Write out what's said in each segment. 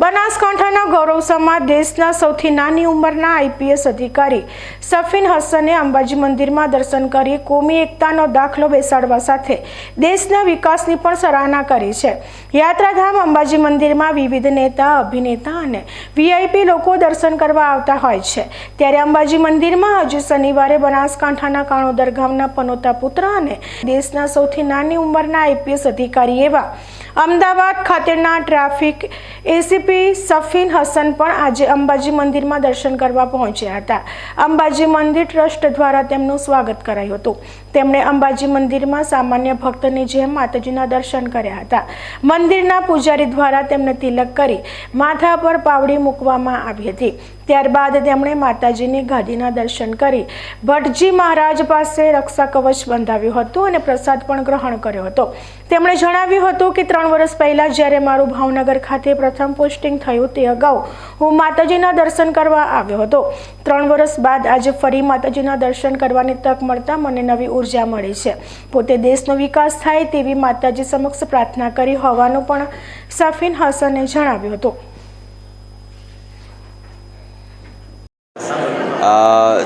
બનાસકાંઠાના ગૌરવ દેશના સૌથી નાની ઉંમરના આઈપીએસ અધિકારી સફીન હસને અંબાજી મંદિરમાં દર્શન કરી કોમી એકતાનો દાખલો બેસાડવા સાથે દેશના વિકાસની પણ સરાહના કરી છે. યાત્રાધામ અંબાજી મંદિરમાં વિવિધ નેતા, અભિનેતા અને વીઆઈપી લોકો દર્શન કરવા આવતા હોય છે. ત્યારે અંબાજી મંદિરમાં હજુ શનિવારે બનાસકાંઠાના કાણોદર ગામના પનોતા પુત્ર અને દેશના સૌથી નાની ઉંમરના આઈપીએસ અધિકારી એવા અમદાવાદ ખાતેના ટ્રાફિક એસીપી સફીન હસન પણ આજે અંબાજી મંદિરમાં દર્શન કરવા પહોંચ્યા હતા. અંબાજી મંદિર ટ્રસ્ટ દ્વારા તેમનું સ્વાગત કરાયું હતું. તેમણે અંબાજી મંદિરમાં સામાન્ય ભક્તની જેમ માતાજીના દર્શન કર્યા હતા. મંદિરના પૂજારી દ્વારા તેમને તિલક કરી માથા પર પાવડી મૂકવામાં આવી હતી. ત્યારબાદ તેમણે માતાજીની ગાદીના દર્શન કરી ભટજી મહારાજ પાસે રક્ષા કવચ બંધાવ્યું હતું અને પ્રસાદ પણ ગ્રહણ કર્યો હતો. તેમણે જણાવ્યું હતું કે ત્રણ વર્ષ પહેલાં જ્યારે મારું ભાવનગર ખાતે પ્રથમ પોસ્ટિંગ થયું તે અગાઉ હું માતાજીના દર્શન કરવા આવ્યો હતો. ત્રણ વર્ષ બાદ આજે ફરી માતાજીના દર્શન કરવાની તક મળતા મને નવી ઊર્જા મળી છે. પોતે દેશનો વિકાસ થાય તેવી માતાજી સમક્ષ પ્રાર્થના કરી હોવાનું પણ સફીન હસને જણાવ્યું હતું.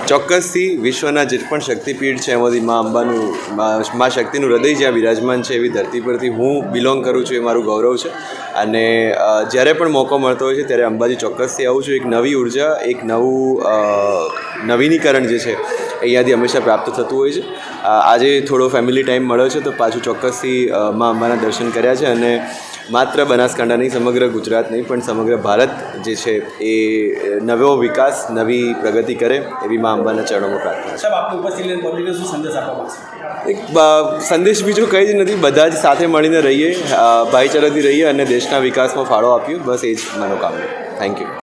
ચોક્કસથી વિશ્વના જે પણ શક્તિપીઠ છે, એમાંથી મા અંબાનું, મા- શક્તિનું હૃદય જ્યાં બિરાજમાન છે એવી ધરતી પરથી હું બિલોંગ કરું છું એ મારું ગૌરવ છે. અને જ્યારે પણ મોકો મળતો હોય છે, ત્યારે અંબાજી ચોક્કસથી આવું છું. એક નવી ઊર્જા, એક નવું નવીનીકરણ જે છે અહીંયાથી હંમેશા પ્રાપ્ત થતું હોય છે. આજે થોડો ફેમિલી ટાઈમ મળ્યો છે તો પાછું ચોક્કસથી મા અંબાના દર્શન કર્યા છે અને માત્ર બનાસકાંઠા નહીં સમગ્ર ગુજરાત નહીં પણ સમગ્ર ભારત જે છે એ નવો વિકાસ નવી પ્રગતિ કરે એવી મા અંબાના ચરણોમાં પ્રાર્થના છે. એક સંદેશ બીજો કંઈ જ નથી. બધા જ સાથે મળીને રહીએ ભાઈચારાથી રહીએ અને દેશના વિકાસમાં ફાળો આપ્યો બસ એ જ મનોકામના. Thank you